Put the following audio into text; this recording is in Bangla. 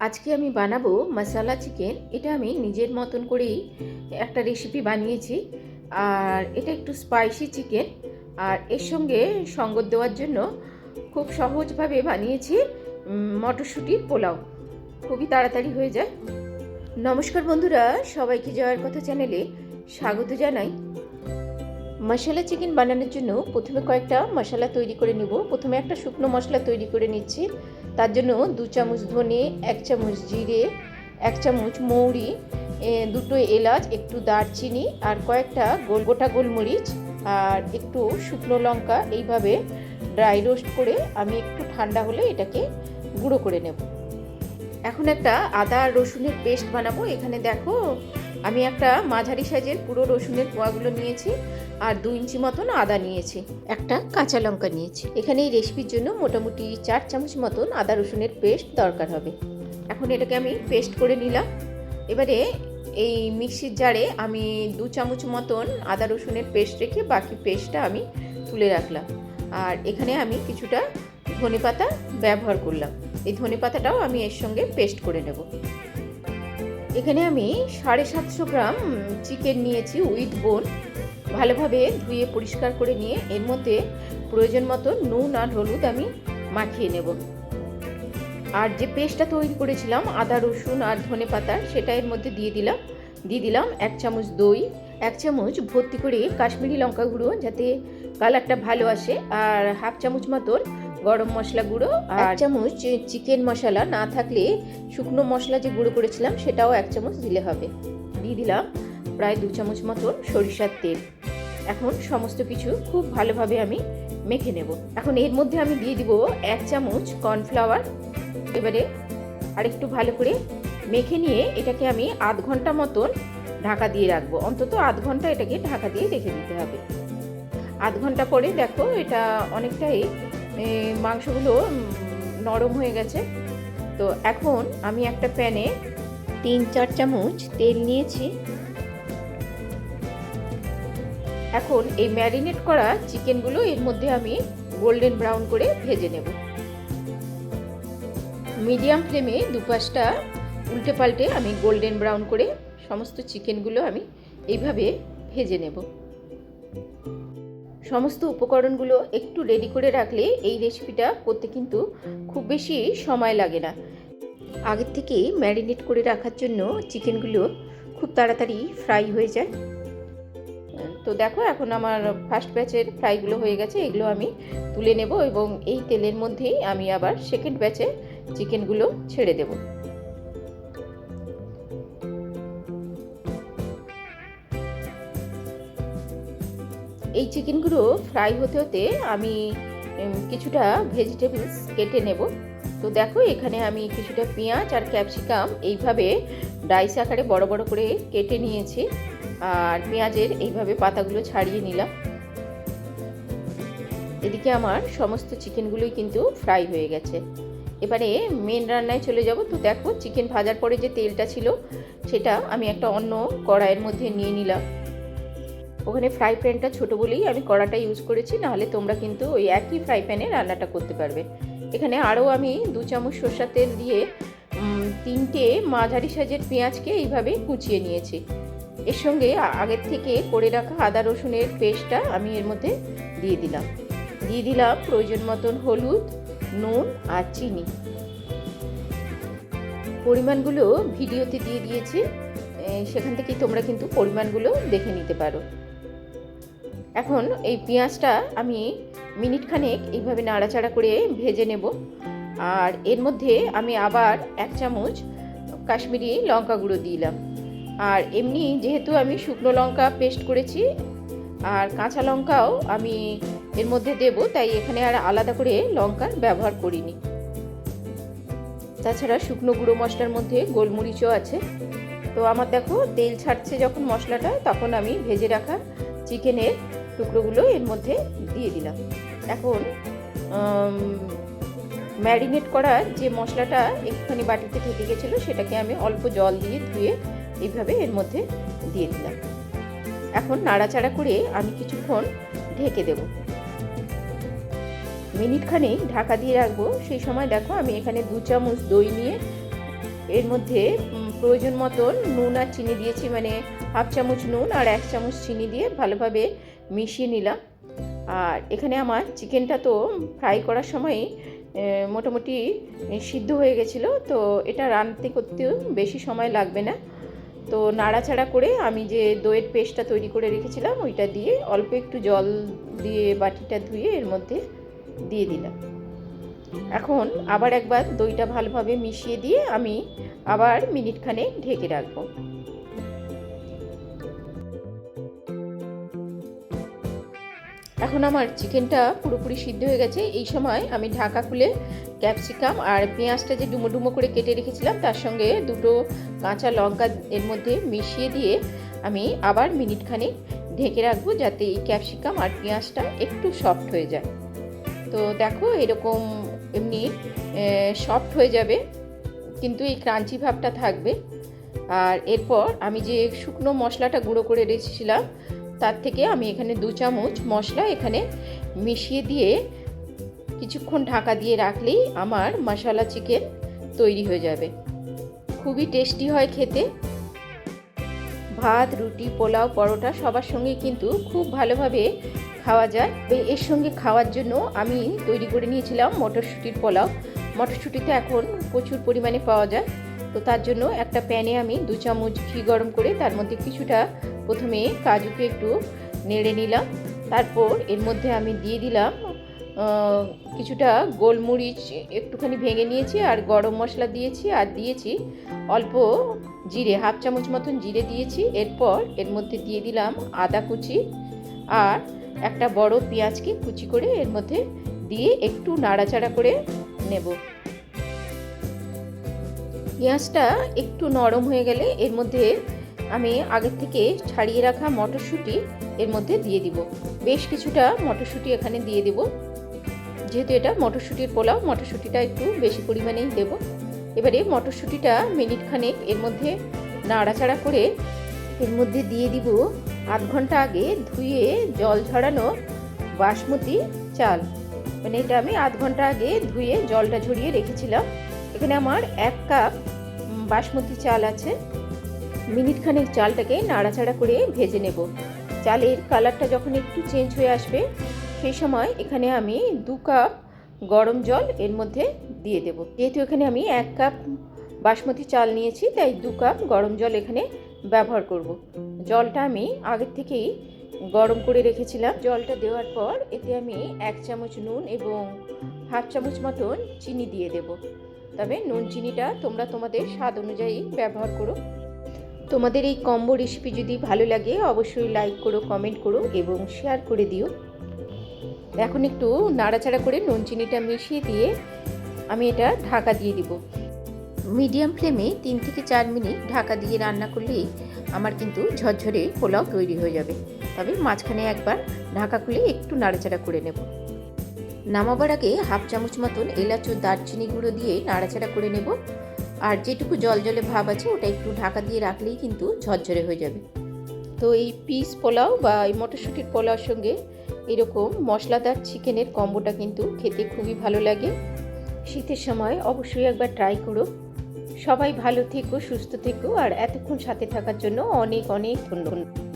আজকে আমি বানাবো মশালা চিকেন। এটা আমি নিজের মতন করেই একটা রেসিপি বানিয়েছি। আর এটা একটু স্পাইসি চিকেন আর এর সঙ্গে সঙ্গত দেওয়ার জন্য খুব সহজভাবে বানিয়েছি মটরশুঁটির পোলাও। খুবই তাড়াতাড়ি হয়ে যায়। নমস্কার বন্ধুরা, সবাইকে জয়ের কথা চ্যানেলে স্বাগত জানাই। মশলা চিকেন বানানোর জন্য প্রথমে কয়েকটা মশলা তৈরি করে নেব। প্রথমে একটা শুকনো মশলা তৈরি করে নিচ্ছি। তার জন্য দু চামচ ধনে, এক চামচ জিরে, এক চামচ মৌরি দুটো এলাচ, একটু দারচিনি আর কয়েকটা গোল, গোটা গোলমরিচ আর একটু শুকনো লঙ্কা এইভাবে ড্রাই রোস্ট করে আমি একটু ঠান্ডা হলে এটাকে গুঁড়ো করে নেব। এখন একটা আদা রসুনের পেস্ট বানাবো। এখানে দেখো আমি একটা মাঝারি সাইজের পুরো রসুনের কোয়াগুলো নিয়েছি আর দু ইঞ্চি মতন আদা নিয়েছি। একটা কাঁচা লঙ্কা নিয়েছি। এখানে এই রেসিপির জন্য মোটামুটি চার চামচ মতন আদা রসুনের পেস্ট দরকার হবে। এখন এটাকে আমি পেস্ট করে নিলাম। এবারে এই মিক্সির জারে আমি দু চামচ মতন আদা রসুনের পেস্ট রেখে বাকি পেস্টটা আমি তুলে রাখলাম। আর এখানে আমি কিছুটা ধনে পাতা ব্যবহার করলাম। এই ধনে পাতাটাও আমি এর সঙ্গে পেস্ট করে নেব। এখানে আমি সাড়ে সাতশো গ্রাম চিকেন নিয়েছি উইথ বোন ভালোভাবে ধুয়ে পরিষ্কার করে নিয়ে এর মধ্যে প্রয়োজন মতো নুন আর হলুদ আমি মাখিয়ে নেব। আর যে পেস্টটা তৈরি করেছিলাম, আদা, রসুন আর ধনে পাতা, সেটা এর মধ্যে দিয়ে দিলাম। দিয়ে দিলাম এক চামচ দই, এক চামচ ভর্তি করে কাশ্মীরি লঙ্কা গুঁড়ো, যাতে কালারটা ভালো আসে। আর হাফ চামচ মতন গরম মশলা গুঁড়ো আর এক চামচ চিকেন মশলা না থাকলে শুকনো মশলা যে গুঁড়ো করেছিলাম সেটাও এক চামচ দিলে হবে। দিয়ে দিলাম প্রায় দু চামচ মতন সরিষার তেল। এখন সমস্ত কিছু খুব ভালোভাবে আমি মেখে নেব। এখন এর মধ্যে আমি দিয়ে দিব এক চামচ কর্নফ্লাওয়ার। এবারে আরেকটু ভালো করে মেখে নিয়ে এটাকে আমি আধ ঘণ্টা মতন ঢাকা দিয়ে রাখব। অন্তত আধ ঘণ্টা এটাকে ঢাকা দিয়ে রেখে দিতে হবে। আধ ঘণ্টা পরে দেখো এটা অনেকটাই মাংসগুলো নরম হয়ে গেছে। তো এখন আমি একটা প্যানে তিন, চার চামচ তেল নিয়েছি। এখন এই ম্যারিনেট করা চিকেনগুলো এর মধ্যে আমি গোল্ডেন ব্রাউন করে ভেজে নেব। মিডিয়াম ফ্লেমে দুপাশটা উল্টে পাল্টে আমি গোল্ডেন ব্রাউন করে সমস্ত চিকেনগুলো আমি এইভাবে ভেজে নেব। সমস্ত উপকরণগুলো একটু রেডি করে রাখলে এই রেসিপিটা করতে কিন্তু খুব বেশি সময় লাগে না। আগের থেকে ম্যারিনেট করে রাখার জন্য চিকেনগুলো খুব তাড়াতাড়ি ফ্রাই হয়ে যায়। তো দেখো, এখন আমার ফার্স্ট ব্যাচের ফ্রাইগুলো হয়ে গেছে, এগুলো আমি তুলে নেব এবং এই তেলের মধ্যেই আমি আবার সেকেন্ড ব্যাচে চিকেনগুলো ছেড়ে দেব। এই চিকেনগুলো ফ্রাই হতে হতে আমি কিছুটা ভেজিটেবলস কেটে নেব। তো দেখো, এখানে আমি কিছুটা পেঁয়াজ আর ক্যাপসিকাম এইভাবে ডাইস আকারে বড় বড় করে কেটে নিয়েছি। আর পেঁয়াজের এইভাবে পাতাগুলো ছাড়িয়ে নিলাম। এদিকে আমার সমস্ত চিকেনগুলোই কিন্তু ফ্রাই হয়ে গেছে। এবারে মেন রান্নায় চলে যাব। তো দেখো চিকেন ভাজার পরে যে তেলটা ছিল, সেটা আমি একটা অন্য কড়াইয়ের মধ্যে নিয়ে নিলাম। ওখানে ফ্রাই প্যানটা ছোটো বলেই আমি কড়াটা ইউজ করেছি, নাহলে তোমরা কিন্তু ওই একই ফ্রাই প্যানে রান্নাটা করতে পারবে। এখানে আরও আমি দু চামচ সর্ষার তেল দিয়ে তিনটে মাঝারি সাইজের পেঁয়াজকে এইভাবে কুচিয়ে নিয়েছি। এর সঙ্গে আগের থেকে করে রাখা আদা রসুনের পেস্টটা আমি এর মধ্যে দিয়ে দিলাম। দিয়ে দিলাম প্রয়োজন মতন হলুদ, নুন আর চিনি। পরিমাণগুলো ভিডিওতে দিয়ে দিয়েছি সেখান থেকে তোমরা কিন্তু পরিমাণগুলো দেখে নিতে পারো। এখন এই পেঁয়াজটা আমি মিনিট খানেক এইভাবে নাড়াচাড়া করে ভেজে নেব। আর এর মধ্যে আমি আবার এক চামচ কাশ্মীরি লঙ্কা গুঁড়ো দিলাম। আর এমনি যেহেতু আমি শুকনো লঙ্কা পেস্ট করেছি, আর কাঁচা লঙ্কাও আমি এর মধ্যে দেব, তাই এখানে আর আলাদা করে লঙ্কার ব্যবহার করিনি। তাছাড়া শুকনো গুঁড়ো মশলার মধ্যে গোলমরিচও আছে। তো আমার দেখো তেল ছাড়ছে যখন মশলাটা, তখন আমি ভেজে রাখা চিকেনের টুকরোগুলো এর মধ্যে দিয়ে দিলাম। এখন ম্যারিনেট করার যে মশলাটা একটুখানি বাটিতে থেকে গেছিল, সেটাকে আমি অল্প জল দিয়ে ধুয়ে এইভাবে এর মধ্যে দিয়ে দিলাম। এখন নাড়াচাড়া করে আমি কিছুক্ষণ ঢেকে দেব। মিনিট খানেক ঢাকা দিয়ে রাখব। সেই সময় দেখো আমি এখানে দু চামচ দই নিয়ে এর মধ্যে প্রয়োজন মতন নুন আর চিনি দিয়েছি। মানে হাফ চামচ নুন আর এক চামচ চিনি দিয়ে ভালোভাবে মিশিয়ে নিলাম। আর এখানে আমার চিকেনটা তো ফ্রাই করার সময় মোটামুটি সিদ্ধ হয়ে গেছিল। তো এটা রান্নাতে করতেও বেশি সময় লাগবে না। তো নাড়াচাড়া করে আমি যে দইয়ের পেস্টটা তৈরি করে রেখেছিলাম, ওইটা দিয়ে অল্প একটু জল দিয়ে বাটিটা ধুয়ে এর মধ্যে দিয়ে দিলাম। এখন আবার একবার দইটা ভালোভাবে মিশিয়ে দিয়ে আমি আবার মিনিটখানে ঢেকে রাখব। এখন আমার চিকেনটা পুরোপুরি সিদ্ধ হয়ে গেছে। এই সময় আমি ঢাকা খুলে ক্যাপসিকাম আর পেঁয়াজটা যে ডুমো ডুমো করে কেটে রেখেছিলাম, তার সঙ্গে দুটো কাঁচা লঙ্কা এর মধ্যে মিশিয়ে দিয়ে আমি আবার মিনিট খানেক ঢেকে রাখব যাতে এই ক্যাপসিকাম আর পেঁয়াজটা একটু সফট হয়ে যায়। তো দেখো এরকম এমনি সফট হয়ে যাবে, কিন্তু এই ক্রাঞ্চি ভাবটা থাকবে। আর এরপর আমি যে শুকনো মশলাটা গুঁড়ো করে রেখেছিলাম তার থেকে আমি এখানে দু চামচ মশলা এখানে মিশিয়ে দিয়ে কিছুক্ষণ ঢাকা দিয়ে রাখলেই আমার মশলা চিকেন তৈরি হয়ে যাবে। খুবই টেস্টি হয় খেতে। ভাত, রুটি, পোলাও, পরোটা সবার সঙ্গে কিন্তু খুব ভালোভাবে খাওয়া যায়। এর সঙ্গে খাওয়ার জন্য আমি তৈরি করে নিয়েছিলাম মটরশুঁটির পোলাও। মটরশুঁটিতে এখন প্রচুর পরিমাণে পাওয়া যায়। তো তার জন্য একটা প্যানে আমি দু চামচ ঘি গরম করে তার মধ্যে কিছুটা প্রথমে কাজুকে একটু নেড়ে নিলাম। তারপর এর মধ্যে আমি দিয়ে দিলাম কিছুটা গোলমরিচ একটুখানি ভেঙে নিয়েছি আর গরম মশলা দিয়েছি আর দিয়েছি অল্প জিরে, হাফ চামচ মতন জিরে দিয়েছি। এরপর এর মধ্যে দিয়ে দিলাম আদা কুচি আর একটা বড় পেঁয়াজকে কুচি করে এর মধ্যে দিয়ে একটু নাড়াচাড়া করে নেব। পেঁয়াজটা একটু নরম হয়ে গেলে এর মধ্যে আমি আগের থেকে ছাড়িয়ে রাখা মটরশুঁটি এর মধ্যে দিয়ে দিব। বেশ কিছুটা মটরশুঁটি এখানে দিয়ে দেব। যেহেতু এটা মটরশুঁটির পোলাও, মটরশুঁটিটা একটু বেশি পরিমাণেই দেব। এবারে মটরশুঁটিটা মিনিট খানেক এর মধ্যে নাড়াচাড়া করে এর মধ্যে দিয়ে দিব আধ ঘণ্টা আগে ধুয়ে জল ঝরানো বাসমতি চাল। মানে এটা আমি আধ ঘণ্টা আগে ধুয়ে জলটা ঝরিয়ে রেখেছিলাম। এখানে আমার এক কাপ বাসমতি চাল আছে। মিনিট খানেক চালটাকে নাড়াচাড়া করে ভেজে নেব। চালের কালারটা যখন একটু চেঞ্জ হয়ে আসবে, সেই সময় এখানে আমি দু কাপ গরম জল এর মধ্যে দিয়ে দেব। যেহেতু এখানে আমি এক কাপ বাসমতি চাল নিয়েছি, তাই দু কাপ গরম জল এখানে ব্যবহার করব। জলটা আমি আগের থেকেই গরম করে রেখেছিলাম। জলটা দেওয়ার পর এতে আমি এক চামচ নুন এবং হাফ চামচ মতন চিনি দিয়ে দেব। তবে নুন চিনিটা তোমরা তোমাদের স্বাদ অনুযায়ী ব্যবহার করো। তোমাদের এই কম্বো রেসিপি যদি ভালো লাগে, অবশ্যই লাইক করো কমেন্ট করো এবং শেয়ার করে দিও। এখন একটু নাড়াচাড়া করে নুন চিনিটা মিশিয়ে দিয়ে আমি এটা ঢাকা দিয়ে দিব। মিডিয়াম ফ্লেমে তিন থেকে চার মিনিট ঢাকা দিয়ে রান্না করলেই আমার কিন্তু ঝরঝরে পোলাও তৈরি হয়ে যাবে। তবে মাঝখানে একবার ঢাকা খুলে একটু নাড়াচাড়া করে নেব। নামাবার আগে হাফ চামচ মতন এলাচ ও দারচিনি গুঁড়ো দিয়ে নাড়াচাড়া করে নেব। আর যেটুকু জল জলে ভাব আছে, ওটা একটু ঢাকা দিয়ে রাখলেই কিন্তু ঝরঝরে হয়ে যাবে। তো এই পিস পোলাও বা এই মটরশুঁটির পোলাওর সঙ্গে এরকম মশলাদার চিকেনের কম্বোটা কিন্তু খেতে খুবই ভালো লাগে। শীতের সময় অবশ্যই একবার ট্রাই করো। সবাই ভালো থেকো, সুস্থ থেকো, আর এতক্ষণ সাথে থাকার জন্য অনেক অনেক ধন্যবাদ।